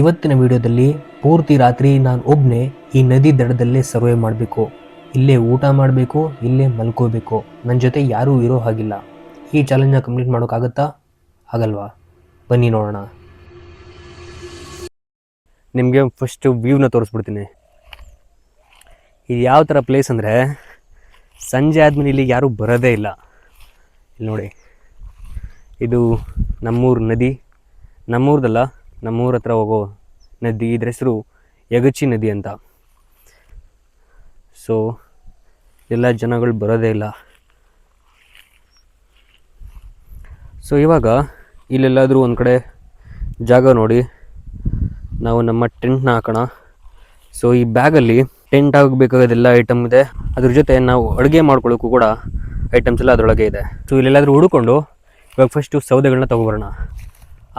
ಇವತ್ತಿನ ವಿಡಿಯೋದಲ್ಲಿ ಪೂರ್ತಿ ರಾತ್ರಿ ನಾನು ಒಬ್ಬನೇ ಈ ನದಿ ದಡದಲ್ಲೇ ಸರ್ವೆ ಮಾಡಬೇಕು. ಇಲ್ಲೇ ಊಟ ಮಾಡಬೇಕು, ಇಲ್ಲೇ ಮಲ್ಕೋಬೇಕು. ನನ್ನ ಜೊತೆ ಯಾರೂ ಇರೋ ಹಾಗಿಲ್ಲ. ಈ ಚಾಲೆಂಜ್ನ ಕಂಪ್ಲೀಟ್ ಮಾಡೋಕ್ಕಾಗತ್ತಾ? ಆಗಲ್ವಾ? ಬನ್ನಿ ನೋಡೋಣ. ನಿಮಗೆ ಫಸ್ಟು ವ್ಯೂನ ತೋರಿಸ್ಬಿಡ್ತೀನಿ. ಇದು ಯಾವ ಥರ ಪ್ಲೇಸ್ ಅಂದರೆ, ಸಂಜೆ ಆದಮೇಲೆ ಇಲ್ಲಿಗೆ ಯಾರೂ ಬರೋದೇ ಇಲ್ಲ. ಇಲ್ಲಿ ನೋಡಿ. ಇದು ನಮ್ಮೂರು ನದಿ. ನಮ್ಮೂರ್ದಲ್ಲ ನಮ್ಮೂರ ಹತ್ರ ಹೋಗೋ ನದಿ ಇದ್ರ ಹೆಸರು ಯಗಚಿ ನದಿ ಅಂತ. ಸೊ ಎಲ್ಲ ಜನಗಳು ಬರೋದೇ ಇಲ್ಲ. ಸೊ ಇವಾಗ ಇಲ್ಲೆಲ್ಲಾದರೂ ಒಂದು ಕಡೆ ಜಾಗ ನೋಡಿ. ನಾವು ನಮ್ಮ ಟೆಂಟ್ನ ಹಾಕೋಣ. ಸೊ ಈ ಬ್ಯಾಗಲ್ಲಿ ಟೆಂಟ್ ಆಗಬೇಕಾಗೋದೆಲ್ಲ ಐಟಮ್ ಇದೆ. ಅದ್ರ ಜೊತೆ ನಾವು ಅಡುಗೆ ಮಾಡ್ಕೊಳ್ಳೋಕ್ಕೂ ಕೂಡ ಐಟಮ್ಸ್ ಎಲ್ಲ ಅದರೊಳಗೆ ಇದೆ. ಸೊ ಇಲ್ಲೆಲ್ಲಾದರೂ ಹುಡುಕೊಂಡು ಇವಾಗ ಫಸ್ಟು ಸೌದೆಗಳನ್ನ ತೊಗೊಬರೋಣ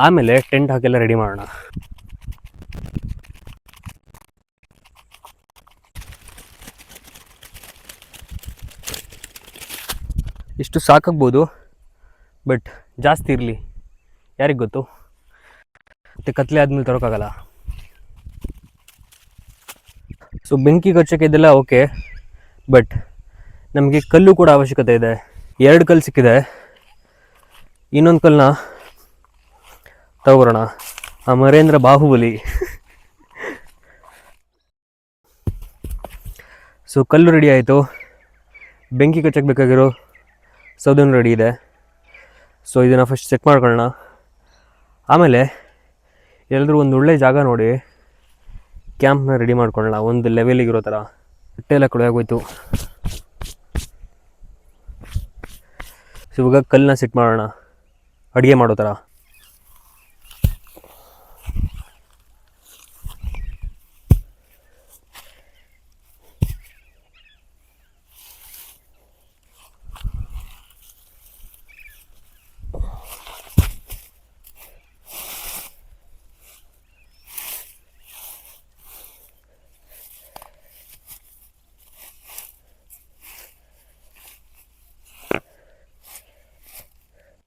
ಆಮೇಲೆ ಟೆಂಟ್ ಹಾಕೆಲ್ಲ ರೆಡಿ ಮಾಡೋಣ. ಇಷ್ಟು ಸಾಕಾಗ್ಬೋದು, ಬಟ್ ಜಾಸ್ತಿ ಇರಲಿ. ಯಾರಿಗೆ ಗೊತ್ತು? ಮತ್ತು ಕತ್ಲೆ ಆದಮೇಲೆ ತರೋಕ್ಕಾಗಲ್ಲ. ಸೊ ಬೆಂಕಿ ಗೊಚ್ಚಕ್ಕೆ ಇದೆಲ್ಲ ಓಕೆ ಬಟ್ ನಮಗೆ ಕಲ್ಲು ಕೂಡ ಅವಶ್ಯಕತೆ ಇದೆ. ಎರಡು ಕಲ್ಲು ಸಿಕ್ಕಿದೆ. ಇನ್ನೊಂದು ಕಲ್ಲನ್ನ ತಗೊಬರೋಣ ಆ ಮರೇಂದ್ರ ಬಾಹುಬಲಿ. ಸೊ, ಕಲ್ಲು ರೆಡಿ ಆಯಿತು. ಬೆಂಕಿ ಕಚ್ಚಕ್ಕೆ ಬೇಕಾಗಿರೋ ಸೌದನ್ನು ರೆಡಿ ಇದೆ. ಸೊ, ಇದನ್ನು ಫಸ್ಟ್ ಚೆಕ್ ಮಾಡ್ಕೊಳ್ಳೋಣ. ಆಮೇಲೆ ಎಲ್ಲರೂ ಒಂದು ಒಳ್ಳೆ ಜಾಗ ನೋಡಿ ಕ್ಯಾಂಪ್ನ ರೆಡಿ ಮಾಡ್ಕೊಳ್ಳೋಣ. ಒಂದು ಲೆವೆಲಿಗಿರೋ ಥರ ಬಟ್ಟೆ ಎಲ್ಲ ಕೊಳೆ ಆಗೋಯ್ತು. ಸೊ, ಇವಾಗ ಕಲ್ಲನ್ನ ಸೆಟ್ ಮಾಡೋಣ. ಅಡುಗೆ ಮಾಡೋ ಥರ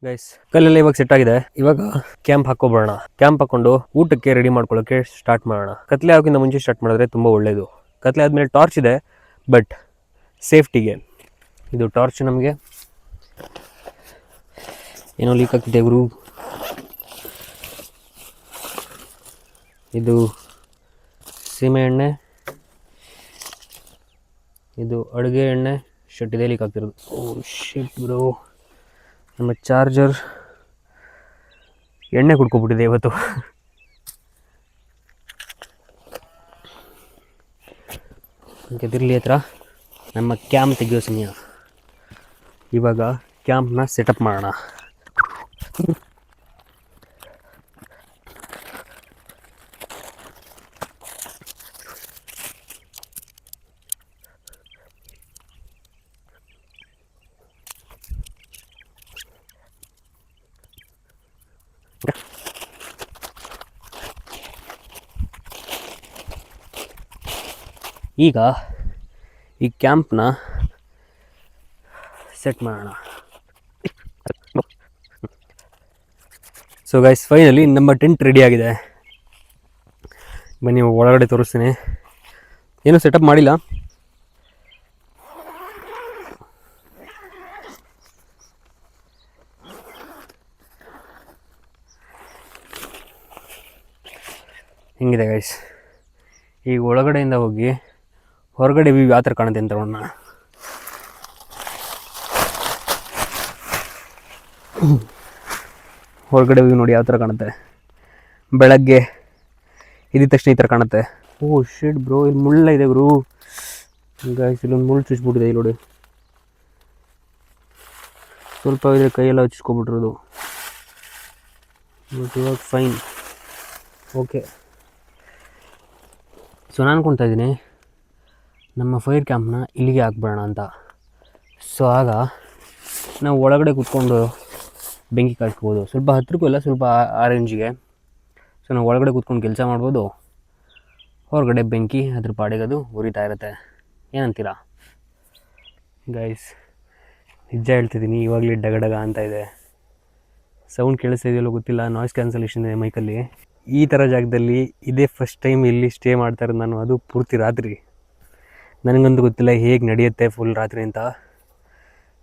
ಗೈಸ್ ಕಲ್ಲೆಲ್ಲ ಇವಾಗ ಸೆಟ್ ಆಗಿದೆ. ಇವಾಗ ಕ್ಯಾಂಪ್ ಹಾಕೋಬರೋಣ ಕ್ಯಾಂಪ್ ಹಾಕೊಂಡು ಊಟಕ್ಕೆ ರೆಡಿ ಮಾಡ್ಕೊಳ್ಳೋಕೆ ಸ್ಟಾರ್ಟ್ ಮಾಡೋಣ. ಕತ್ಲೆ ಆಗೋಕ್ಕಿಂತ ಮುಂಚೆ ಸ್ಟಾರ್ಟ್ ಮಾಡಿದ್ರೆ ತುಂಬ ಒಳ್ಳೆಯದು ಕತ್ಲೆ ಆದಮೇಲೆ ಟಾರ್ಚ್ ಇದೆ ಬಟ್ ಸೇಫ್ಟಿಗೆ ಇದು ಟಾರ್ಚ್ ನಮಗೆ. ಏನೋ ಲೀಕ್ ಆಗ್ತಿದೆ ಗುರು. ಇದು ಸೀಮೆ ಎಣ್ಣೆ. ಇದು ಅಡುಗೆ ಎಣ್ಣೆ. ಶೆಟ್ಟಿದೆ ಲೀಕ್ ಆಗ್ತಿರೋದು. ಓ ಶಿಟ್ ಬ್ರೋ ನಮ್ಮ ಚಾರ್ಜರ್ ಎಣ್ಣೆ ಕುಡ್ಕೊಬಿಟ್ಟಿದೆ ಇವತ್ತು. ಗೆದಿರ್ಲಿ ಹತ್ರ. ನಮ್ಮ ಕ್ಯಾಂಪ್ ತೆಗೆಯೋ ಸಮಯ. ಇವಾಗ ಕ್ಯಾಂಪ್ನ ಸೆಟಪ್ ಮಾಡೋಣ. ಈಗ ಈ ಕ್ಯಾಂಪ್ನ ಸೆಟ್ ಮಾಡೋಣ. ಸೊ ಗೈಸ್ ಫೈನಲಿ ನಮ್ಮ ಟೆಂಟ್ ರೆಡಿಯಾಗಿದೆ ಬನ್ನಿ ಒಳಗಡೆ ತೋರಿಸ್ತೀನಿ. ಏನೂ ಸೆಟಪ್ ಮಾಡಿಲ್ಲ. ಹಿಂಗಿದೆ ಗೈಸ್ ಈಗ ಒಳಗಡೆಯಿಂದ ಹೋಗಿ ಹೊರಗಡೆ ವ್ಯೂ ಯಾವ ಥರ ಕಾಣುತ್ತೆ ಅಂತ ನೋಡೋಣ. ಹೊರಗಡೆ ವ್ಯೂ ನೋಡಿ ಯಾವ ಥರ ಕಾಣುತ್ತೆ. ಬೆಳಗ್ಗೆ ಇದ್ದ ತಕ್ಷಣ ಈ ಥರ ಕಾಣುತ್ತೆ. ಓ ಶೇಡ್ ಬ್ರೋ ಇಲ್ಲಿ ಮುಳ್ಳ ಇದೆ ಗುರು. ಗಾಯ್ಸ್ ಇಲ್ಲೊಂದು ಮುಳ್ಳು ಚುಚ್ಬಿಟ್ಟಿದೆ ಇಲ್ಲಿ ನೋಡಿ. ಸ್ವಲ್ಪ ಇದ್ರೆ ಕೈಯೆಲ್ಲ ಹಚ್ಚಿಸ್ಕೊಬಿಟ್ರದು ಬಟ್ ಇವಾಗ ಫೈನ್ ಓಕೆ ಸೊ ನಾನು ಅನ್ಕೊತಾ ಇದ್ದೀನಿ. ನಮ್ಮ ಫೈರ್ ಕ್ಯಾಂಪ್ನ ಇಲ್ಲಿಗೆ ಹಾಕ್ಬಿಡೋಣ ಅಂತ. ಸೊ ಆಗ ನಾವು ಒಳಗಡೆ ಕೂತ್ಕೊಂಡು ಬೆಂಕಿ ಕಾಯಿಸ್ಬೋದು. ಸ್ವಲ್ಪ ಹತ್ತಿರಕ್ಕೂ ಇಲ್ಲ, ಸ್ವಲ್ಪ ಆ ರೇಂಜಿಗೆ ಸೊ ನಾವು ಒಳಗಡೆ ಕೂತ್ಕೊಂಡು ಕೆಲಸ ಮಾಡ್ಬೋದು. ಹೊರಗಡೆ ಬೆಂಕಿ ಅದ್ರ ಪಾಡಿಗೆ ಅದು ಉರಿತಾ ಇರುತ್ತೆ. ಏನಂತೀರಾ? ಗೈಸ್ ನಿಜ ಹೇಳ್ತಿದ್ದೀನಿ, ಇವಾಗಲೇ ಡಗಡಗ ಡಗ ಅಂತ ಇದೆ. ಸೌಂಡ್ ಕೇಳಿಸ್ತಾ ಇದೆಯಲ್ಲೋ ಗೊತ್ತಿಲ್ಲ ನಾಯ್ಸ್ ಕ್ಯಾನ್ಸಲೇಷನ್ ಇದೆ ಮೈಕಲ್ಲಿ. ಈ ಥರ ಜಾಗದಲ್ಲಿ ಇದೇ ಫಸ್ಟ್ ಟೈಮ್ ಇಲ್ಲಿ ಸ್ಟೇ ಮಾಡ್ತಾ ಇರೋದು ನಾನು, ಅದು ಪೂರ್ತಿ ರಾತ್ರಿ. ನನಗಂತೂ ಗೊತ್ತಿಲ್ಲ ಹೇಗೆ ನಡೆಯುತ್ತೆ ಫುಲ್ ರಾತ್ರಿ ಅಂತ.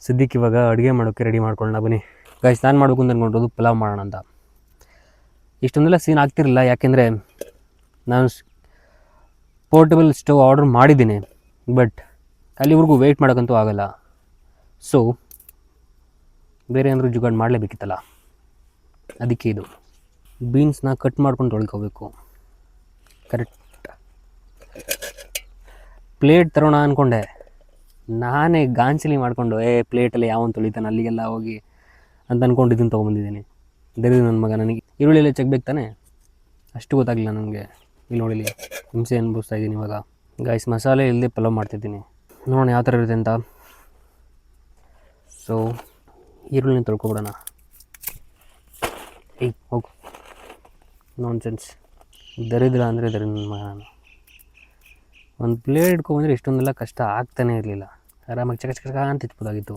ಸದ್ಯಕ್ಕೆ ಇವಾಗ ಅಡುಗೆ ಮಾಡೋಕ್ಕೆ ರೆಡಿ ಮಾಡ್ಕೊಳ್ಳೋಣ ಬನ್ನಿ. ಗಾಯ್ಸ್ ನಾನು ಮಾಡಬೇಕು ಅಂತ ಅಂದ್ಕೊಂಡಿರೋದು ಪಲಾವ್ ಮಾಡೋಣ ಅಂತ. ಇಷ್ಟೊಂದೆಲ್ಲ ಸೀನ್ ಆಗ್ತಿರಲಿಲ್ಲ, ಯಾಕೆಂದರೆ ನಾನು ಪೋರ್ಟಬಲ್ ಸ್ಟವ್ ಆರ್ಡರ್ ಮಾಡಿದ್ದೀನಿ ಬಟ್ ಅಲ್ಲಿವರೆಗೂ ವೆಯ್ಟ್ ಮಾಡೋಕ್ಕಂತೂ ಆಗಲ್ಲ. ಸೊ ಬೇರೆ ಏನಾದರೂ ಜುಗಾಡ್ ಮಾಡಲೇಬೇಕಿತ್ತಲ್ಲ? ಅದಕ್ಕೆ ಇದು. ಬೀನ್ಸ್ನ ಕಟ್ ಮಾಡ್ಕೊಂಡು ತೊಳ್ಕೋಬೇಕು. ಕರೆಕ್ಟ್ ಪ್ಲೇಟ್ ತರೋಣ ಅಂದ್ಕೊಂಡೆ ನಾನೇ ಗಾಂಚಲಿ ಮಾಡಿಕೊಂಡು, ಏ, ಪ್ಲೇಟಲ್ಲಿ ಯಾವನ್ ತೊಳಿತಾನೆ? ಅಲ್ಲಿಗೆಲ್ಲ ಹೋಗಿ ಅಂತ ಅಂದ್ಕೊಂಡು ಇದನ್ನು ತೊಗೊಂಬಂದಿದ್ದೀನಿ. ದರಿದ್ರ ನನ್ನ ಮಗ ನನಗೆ. ಈರುಳ್ಳಿಯಲ್ಲೇ ಚೆಕ್ಬೇಕು ತಾನೆ? ಅಷ್ಟು ಗೊತ್ತಾಗಲಿಲ್ಲ ನನಗೆ. ಇಲ್ಲಿ ನೋಡಿಲಿ ಹಿಂಸೆ ಅನುಭವಿಸ್ತಾ ಇದ್ದೀನಿ ಇವಾಗ. ಗಾಯ್ಸ್ ಮಸಾಲೆ ಇಲ್ಲದೆ ಪಲಾವ್ ಮಾಡ್ತಿದ್ದೀನಿ. ನೋಡೋಣ ಯಾವ ಥರ ಇರುತ್ತೆ ಅಂತ. ಸೊ ಈರುಳ್ಳಿನ ತೊಳ್ಕೊಬಿಡೋಣ. ಏಯ್, ಹೋಗು. ನಾನ್ ಸೆನ್ಸ್ ದರಿದ್ರ ಅಂದರೆ ದರಿದ್ರ ನನ್ನ ಮಗ ನಾನು. ಒಂದು ಪ್ಲೇಟ್ ಇಟ್ಕೊಂಬಂದ್ರೆ ಇಷ್ಟೊಂದೆಲ್ಲ ಕಷ್ಟ ಆಗ್ತಾನೇ ಇರಲಿಲ್ಲ. ಆರಾಮಾಗಿ ಚಕ ಚಕ ಅಂತ ಇಟ್ಬೋದಾಗಿತ್ತು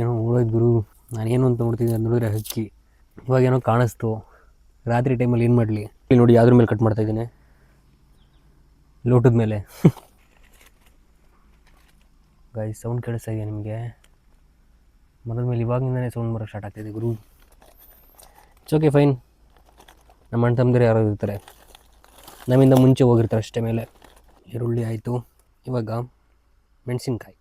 ಏನೋ ಉಳೋಯ್ತು ಗುರು. ನಾನೇನು ಅಂತ ನೋಡ್ತಿದ್ದೆ ನೋಡಿದ್ರೆ ಹಕ್ಕಿ. ಇವಾಗ ಏನೋ ಕಾಣಿಸ್ತು. ರಾತ್ರಿ ಟೈಮಲ್ಲಿ ಏನು ಮಾಡಲಿ? ಇಲ್ಲಿ ನೋಡಿ ಯಾವ್ದ್ರ ಮೇಲೆ ಕಟ್ ಮಾಡ್ತಾ ಇದ್ದೀನಿ. ಲೋಟದ ಮೇಲೆ. ಗಾಯ ಸೌಂಡ್ ಕೇಳಿಸ್ತಾ ಇದೆಯಾ ನಿಮಗೆ? ಮರದ ಮೇಲೆ ಇವಾಗಿಂದನೇ ಸೌಂಡ್ ಬರೋಕ್ಕೆ ಸ್ಟಾರ್ಟ್ ಆಗ್ತಾಯಿದೆ ಗುರು. ಇಟ್ಸ್ ಓಕೆ ಫೈನ್ ನಮ್ಮ ಅಣ್ಣ ತಮ್ಮದಿರು ಯಾರೋ ಇರ್ತಾರೆ. ನಮ್ಮಿಂದ ಮುಂಚೆ ಹೋಗಿರ್ತಾರೆ ಅಷ್ಟೇ ಮೇಲೆ. ಈರುಳ್ಳಿ ಆಯಿತು. ಇವಾಗ ಮೆಣಸಿನ್ಕಾಯಿ.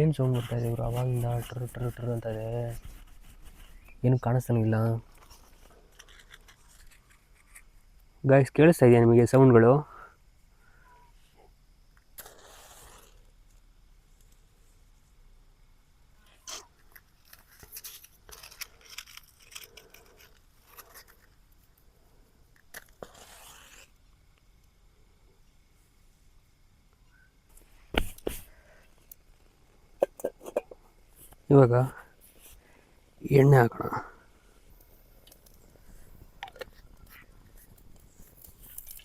ಏನು ಸೌಂಡ್ ಬರ್ತಾ ಇದೆ ಇವರು? ಅವಾಗಿಂದ ಟ್ರ ಟ್ರ, ಟ್ರ್ ಅಂತ ಇದೆ. ಏನು ಕಾಣಿಸ್ತಾನೆ ಇಲ್ಲ. ಗಾಯ್ಸ್ ಕೇಳಿಸ್ತಾ ಇದೆಯಾ ನಿಮಗೆ ಸೌಂಡ್ಗಳು ಇವಾಗ ಎಣ್ಣೆ ಹಾಕೋಣ.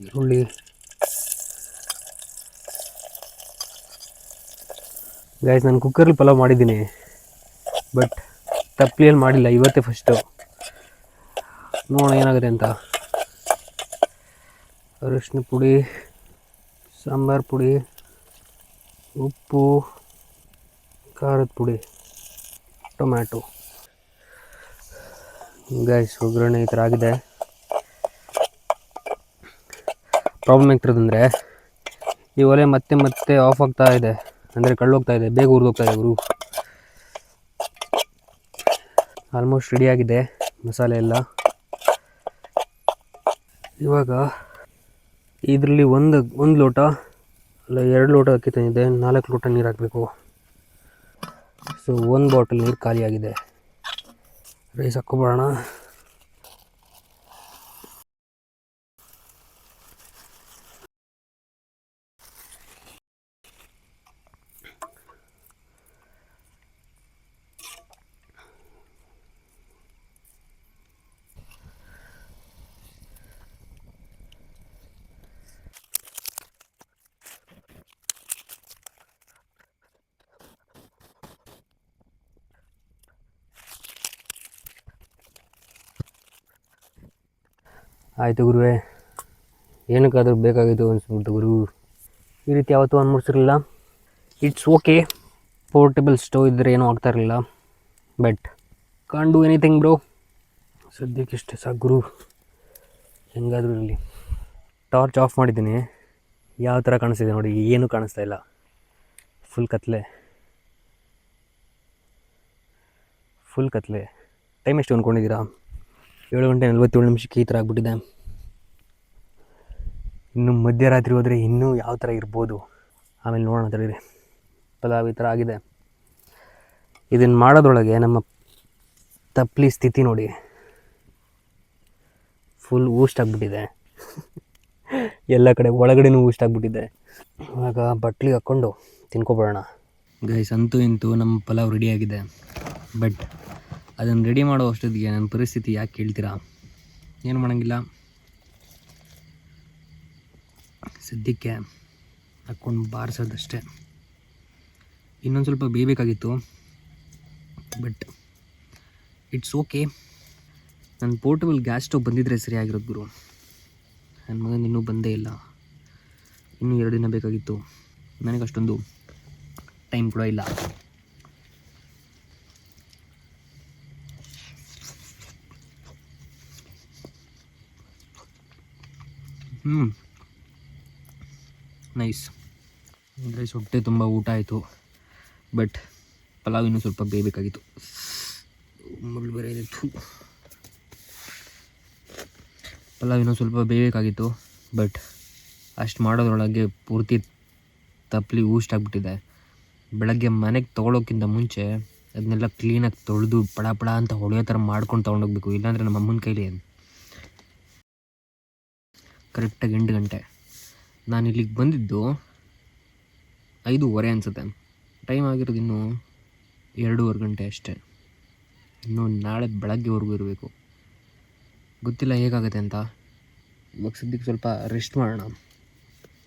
ಈರುಳ್ಳಿ. ಗಾಯ್ಸ್ ನಾನು ಕುಕ್ಕರಲ್ಲಿ ಪಲಾವ್ ಮಾಡಿದ್ದೀನಿ ಬಟ್ ತಪ್ಪಲಿಯಲ್ಲಿ ಮಾಡಿಲ್ಲ, ಇವತ್ತೇ ಫಸ್ಟು ನೋಡೋಣ ಏನಾಗುತ್ತೆ ಅಂತ. ಅರಿಶಿನ ಪುಡಿ, ಸಾಂಬಾರು ಪುಡಿ, ಉಪ್ಪು, ಖಾರದ ಪುಡಿ. ಟೊಮ್ಯಾಟೊ. ಗೈಸ್ ಒಗ್ಗರಣೆ ಈ ಥರ ಆಗಿದೆ. ಪ್ರಾಬ್ಲಮ್ ಆಗ್ತಿರೋದಂದರೆ ಈ ಒಲೆ ಮತ್ತೆ ಮತ್ತೆ ಆಫ್ ಆಗ್ತಾ ಇದೆ. ಅಂದರೆ ಕಳ್ಳೋಗ್ತಾ ಇದೆ, ಬೇಗ ಹೋಗ್ತಾ ಇದೆ ಗುರು. ಆಲ್ಮೋಸ್ಟ್ ರೆಡಿ ಆಗಿದೆ, ಮಸಾಲೆ ಎಲ್ಲ. ಇವಾಗ ಇದರಲ್ಲಿ ಒಂದು ಒಂದು ಲೋಟ, ಅಲ್ಲ ಎರಡು ಲೋಟ ಅಕ್ಕಿ ತಂದಿದೆ ನಾಲ್ಕು ಲೋಟ ನೀರು ಹಾಕಬೇಕು. ಸೊ ಒಂದು ಬಾಟಲ್ ನೀರು ಖಾಲಿಯಾಗಿದೆ. ರೈಸ್ ಹಾಕ್ಕೊಬಿಡೋಣ ಆಯಿತು ಗುರುವೇ. ಏನಕ್ಕಾದರೂ ಬೇಕಾಗಿತ್ತು ಅನಿಸ್ಬಿಡ್ತು ಗುರು. ಈ ರೀತಿ ಯಾವತ್ತೂ ಅನ್ಮೂಡಿಸಿರಲಿಲ್ಲ. ಇಟ್ಸ್ ಓಕೆ ಪೋರ್ಟೇಬಲ್ ಸ್ಟೋವ್ ಇದ್ದರೆ ಏನೂ ಆಗ್ತಾ ಇರಲಿಲ್ಲ. But can't do anything bro ಸದ್ಯಕ್ಕೆ ಇಷ್ಟೇ ಸಾಕು ಗುರು. ಹೆಂಗಾದರೂ ಇರಲಿ. ಟಾರ್ಚ್ ಆಫ್ ಮಾಡಿದ್ದೀನಿ. ಯಾವ ಥರ ಕಾಣಿಸ್ತಿದೆ ನೋಡಿ, ಏನೂ ಕಾಣಿಸ್ತಾ ಇಲ್ಲ. ಫುಲ್ ಕತ್ಲೆ. ಫುಲ್ ಕತ್ಲೆ. ಟೈಮ್ ಎಷ್ಟು ಅಂದ್ಕೊಂಡಿದ್ದೀರಾ ಏಳು ಗಂಟೆ ನಲ್ವತ್ತೇಳು ನಿಮಿಷಕ್ಕೆ ಈ ಥರ ಆಗಿಬಿಟ್ಟಿದೆ. ಇನ್ನು ಮಧ್ಯರಾತ್ರಿ ಹೋದರೆ ಇನ್ನೂ ಯಾವ ಥರ ಇರ್ಬೋದು? ಆಮೇಲೆ ನೋಡೋಣ ತಡೀರಿ. ಪಲಾವ್ ಈ ಥರ ಆಗಿದೆ. ಇದನ್ನು ಮಾಡೋದ್ರೊಳಗೆ ನಮ್ಮ ತಪ್ಪಲಿ ಸ್ಥಿತಿ ನೋಡಿ. ಫುಲ್ ಊಸ್ಟ್ ಆಗಿಬಿಟ್ಟಿದೆ. ಎಲ್ಲ ಕಡೆ ಒಳಗಡೆನೂ ಊಸ್ಟ್ ಆಗಿಬಿಟ್ಟಿದೆ. ಇವಾಗ ಬಟ್ಲಿಗೆ ಹಾಕ್ಕೊಂಡು ತಿನ್ಕೊಬಿಡೋಣ ಗೈಸ್, ಅಂತೂ ಇಂತೂ ನಮ್ಮ ಪಲಾವ್ ರೆಡಿಯಾಗಿದೆ ಬಟ್ ಅದನ್ನು ರೆಡಿ ಮಾಡೋ ಅಷ್ಟೊತ್ತಿಗೆ ನನ್ನ ಪರಿಸ್ಥಿತಿ ಯಾಕೆ ಕೇಳ್ತೀರಾ ಏನು ಮಾಡೋಂಗಿಲ್ಲ. ಸದ್ಯಕ್ಕೆ ಹಾಕ್ಕೊಂಡು ಬಾರಿಸೋದಷ್ಟೇ. ಇನ್ನೊಂದು ಸ್ವಲ್ಪ ಬೇಯಬೇಕಾಗಿತ್ತು. ಬಟ್ ಇಟ್ಸ್ ಓಕೆ ನನ್ನ ಪೋರ್ಟಬಲ್ ಗ್ಯಾಸ್ ಸ್ಟವ್ ಬಂದಿದ್ದರೆ ಸರಿಯಾಗಿರೋದು ಗುರು. ನನ್ನ ಮಗನ ಇನ್ನೂ ಬಂದೇ ಇಲ್ಲ. ಇನ್ನೂ ಎರಡು ದಿನ ಬೇಕಾಗಿತ್ತು. ನನಗೆ ಅಷ್ಟೊಂದು ಟೈಮ್ ಕೂಡ ಇಲ್ಲ. ಹ್ಞೂ ನೈಸ್ ಅಂದರೆ ಹೊಟ್ಟೆ ತುಂಬ ಊಟ ಆಯಿತು. ಬಟ್ ಪಲಾವ್ ಇನ್ನೂ ಸ್ವಲ್ಪ ಬೇಯಬೇಕಾಗಿತ್ತು. ಮುಳ್ಳು ಬೇರೆ ಇದೆ. ಪಲಾವ್ ಇನ್ನೂ ಸ್ವಲ್ಪ ಬೇಯಬೇಕಾಗಿತ್ತು. ಬಟ್ ಅಷ್ಟು ಮಾಡೋದ್ರೊಳಗೆ ಪೂರ್ತಿ ತಪ್ಪಲಿ ಊಸ್ಟ್ ಆಗಿಬಿಟ್ಟಿದೆ ಬೆಳಗ್ಗೆ ಮನೆಗೆ ತೊಗೊಳೋಕ್ಕಿಂತ ಮುಂಚೆ ಅದನ್ನೆಲ್ಲ ಕ್ಲೀನಾಗಿ ತೊಳೆದು ಪಡ ಪಡ ಅಂತ ಹೊಡೆಯೋ ಥರ ಮಾಡ್ಕೊಂಡು ತೊಗೊಂಡೋಗ್ಬೇಕು. ಇಲ್ಲಾಂದರೆ ನಮ್ಮ ಅಮ್ಮನ ಕೈಲಿ ಕರೆಕ್ಟಾಗಿ ಎಂಟು ಗಂಟೆ. ನಾನು ಇಲ್ಲಿಗೆ ಬಂದಿದ್ದು ಐದೂವರೆ ಅನಿಸುತ್ತೆ. ಟೈಮ್ ಆಗಿರೋದು ಇನ್ನೂ ಎರಡೂವರೆ ಗಂಟೆ ಅಷ್ಟೇ. ಇನ್ನೂ ನಾಳೆ ಬೆಳಗ್ಗೆವರೆಗೂ ಇರಬೇಕು. ಗೊತ್ತಿಲ್ಲ ಹೇಗಾಗುತ್ತೆ ಅಂತ. ಇವಾಗ ಸದ್ಯಕ್ಕೆ ಸ್ವಲ್ಪ ರೆಸ್ಟ್ ಮಾಡೋಣ.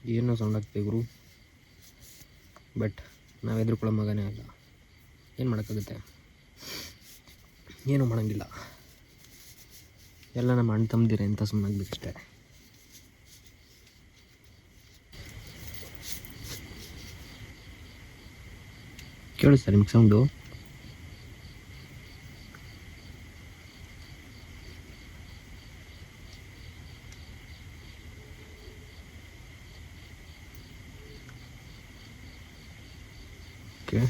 ಏನೋ ಸೌಂಡ್ ಆಗ್ತದೆ ಗುರು. ಬಟ್ ನಾವು ಎದುರುಕೊಳ್ಳೋ ಮಗನೇ ಅಲ್ಲ. ಏನು ಮಾಡೋಕ್ಕಾಗುತ್ತೆ? ಏನೂ ಮಾಡೋಂಗಿಲ್ಲ. ಎಲ್ಲ ನಮ್ಮ ಅಣ್ಣ ತಮ್ಮದಿರೆ ಅಂತ ಸುಮ್ಮನಾಗ್ಬೇಕಷ್ಟೇ ಕೇಳಿಸ್ತಾ ನಿಮ್ಗೆ ಸೌಂಡು ಓಕೆ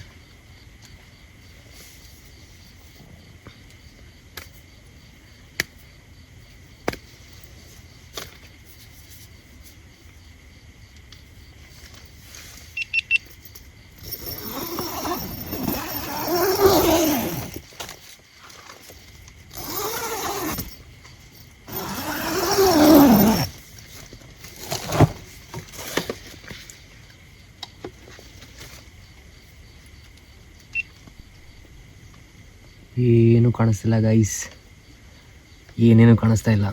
ಏನು ಕಾಣಿಸ್ತಿಲ್ಲ ಗೈಸ್ ಏನೇನು ಕಾಣಿಸ್ತಾ ಇಲ್ಲ.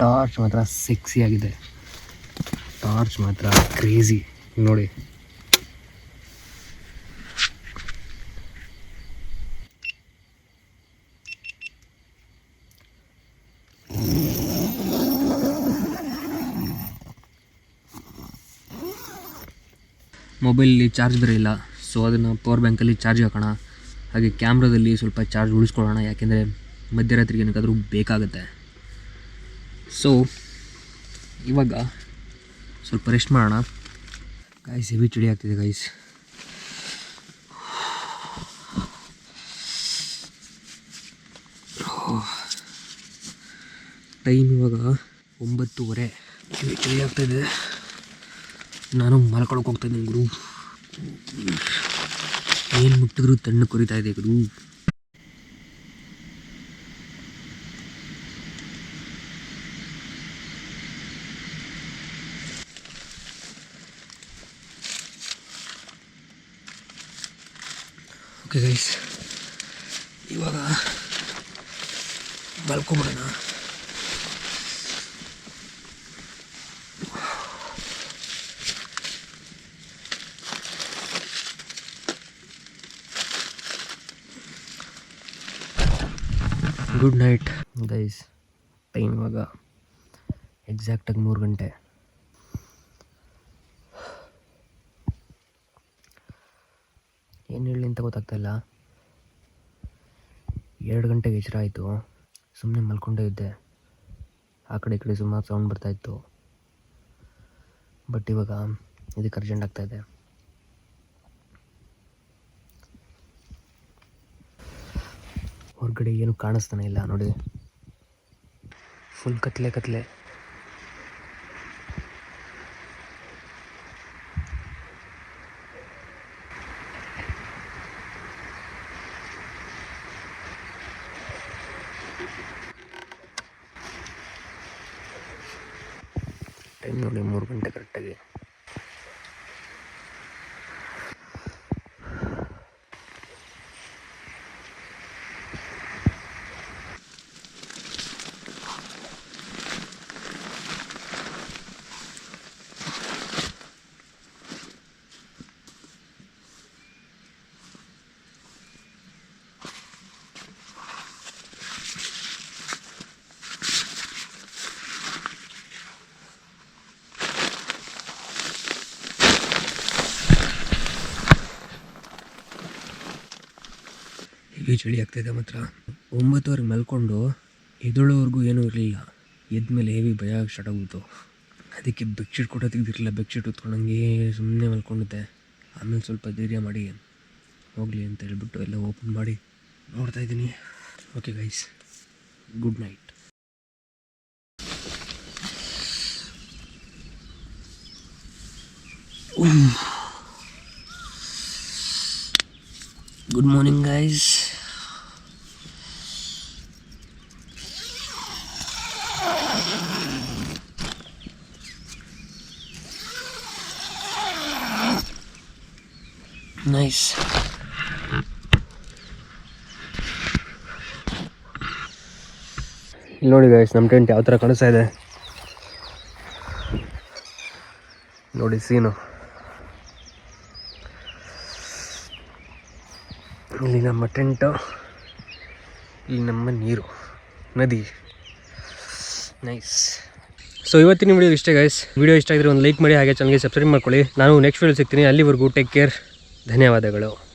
ಟಾರ್ಚ್ ಮಾತ್ರ ಸೆಕ್ಸಿ ಆಗಿದೆ. ಟಾರ್ಚ್ ಮಾತ್ರ ಕ್ರೇಜಿ ನೋಡಿ. ಮೊಬೈಲಲ್ಲಿ ಚಾರ್ಜ್ ಬೇರೆ ಇಲ್ಲ. ಸೊ ಅದನ್ನು ಪವರ್ ಬ್ಯಾಂಕಲ್ಲಿ ಚಾರ್ಜ್ ಹಾಕೋಣ. ಹಾಗೆ ಕ್ಯಾಮ್ರಾದಲ್ಲಿ ಸ್ವಲ್ಪ ಚಾರ್ಜ್ ಉಳಿಸ್ಕೊಳ್ಳೋಣ. ಯಾಕೆಂದರೆ ಮಧ್ಯರಾತ್ರಿಗೆ ಏನಕ್ಕಾದರೂ ಬೇಕಾಗುತ್ತೆ. ಸೊ ಇವಾಗ ಸ್ವಲ್ಪ ರೆಸ್ಟ್ ಮಾಡೋಣ. ಗೈಸ್ ಹೆವಿ ಚಳಿ ಆಗ್ತಿದೆ ಗೈಸ್ ಟೈಮ್ ಇವಾಗ ಒಂಬತ್ತುವರೆ. ಚಳಿ ಆಗ್ತಾಯಿದೆ ನಾನು ಮಲ್ಕೊಳಕ್ಕೆ ಹೋಗ್ತಾ ಇದ್ದೀನಿ ಗುರು. ಏನು ಮುಟ್ಟಿದ್ರು ತಣ್ಣು ಕೊರಿತಾ ಇದೆ ಗುರು. ಓಕೆ ಗೈಸ್ ಇವಾಗ ಮಲ್ಕೊಂಬಿಡೋಣ ಗುಡ್ ನೈಟ್. ಗೈಸ್ ಟೈಮ್ ಇವಾಗ ಎಕ್ಸಾಕ್ಟಾಗಿ ಮೂರು ಗಂಟೆ. ಏನು ಹೇಳಿ ಅಂತ ಗೊತ್ತಾಗ್ತಾಯಿಲ್ಲ ಎರಡು ಗಂಟೆಗೆ ಎಚ್ಚರ ಆಯಿತು. ಸುಮ್ಮನೆ ಮಲ್ಕೊಂಡೇ ಇದ್ದೆ. ಆ ಕಡೆ ಈ ಕಡೆ ಸುಮಾರು ಸೌಂಡ್ ಬರ್ತಾಯಿತ್ತು ಬಟ್ ಇವಾಗ ಇದಕ್ಕೆ ಅರ್ಜೆಂಟ್ ಆಗ್ತಾಯಿದೆ ಹೊರಗಡೆ ಏನು ಕಾಣಿಸ್ತಾನೆ ಇಲ್ಲ ನೋಡಿ ಫುಲ್ ಕತ್ಲೆ ಕತ್ಲೆ. ಟೈಮ್ ನೋಡಿ ಮೂರು ಗಂಟೆ ಕರೆಕ್ಟಾಗಿ ಹೆವಿ ಚಳಿ ಆಗ್ತಾಯಿದೆ ಮಾತ್ರ. ಒಂಬತ್ತುವರೆಗೆ ಮಲ್ಕೊಂಡು ಎದುಳೋವರೆಗೂ ಏನೂ ಇರಲಿಲ್ಲ. ಎದ್ಮೇಲೆ ಹೆವಿ ಭಯ ಸ್ಟಾರ್ಟ್ ಆಗ್ಬಿಡ್ತು ಅದಕ್ಕೆ ಬೆಡ್ಶೀಟ್ ಕೂಡ ತೆಗ್ದಿರಲಿಲ್ಲ. ಬೆಡ್ಶೀಟ್ ಹೊತ್ಕೊಂಡಂಗೆ ಸುಮ್ಮನೆ ಮಲ್ಕೊಂಡಿದ್ದೆ. ಆಮೇಲೆ ಸ್ವಲ್ಪ ಧೈರ್ಯ ಮಾಡಿ ಹೋಗಲಿ ಅಂತ ಹೇಳ್ಬಿಟ್ಟು ಎಲ್ಲ ಓಪನ್ ಮಾಡಿ ನೋಡ್ತಾ ಇದ್ದೀನಿ. Okay guys good night good morning guys nice ಇಲ್ಲಿ ನೋಡಿ ಗೈಸ್ ನಮ್ಮ ಟೆಂಟ್ ಯಾವ ಥರ ಕಾಣಿಸ್ತಾ ಇದೆ. ನೋಡಿ ಸೀನು ಇಲ್ಲಿ ನಮ್ಮ ಟೆಂಟು ಇಲ್ಲಿ ನಮ್ಮ ನೀರು, ನದಿ. ನೈಸ್ ಸೊ ಇವತ್ತಿನ ವಿಡಿಯೋ ಇಷ್ಟೇ ಗೈಸ್ ವಿಡಿಯೋ ಇಷ್ಟ ಆಗಿದ್ರೆ ಒಂದು ಲೈಕ್ ಮಾಡಿ, ಹಾಗೆ ಚಾನಲ್ಗೆ ಸಬ್ಸ್ಕ್ರೈಬ್ ಮಾಡ್ಕೊಳ್ಳಿ. ನಾನು ನೆಕ್ಸ್ಟ್ ವಿಡಿಯೋ ಸಿಗ್ತೀನಿ. ಅಲ್ಲಿವರೆಗೂ ಟೇಕ್ ಕೇರ್ ಧನ್ಯವಾದಗಳು.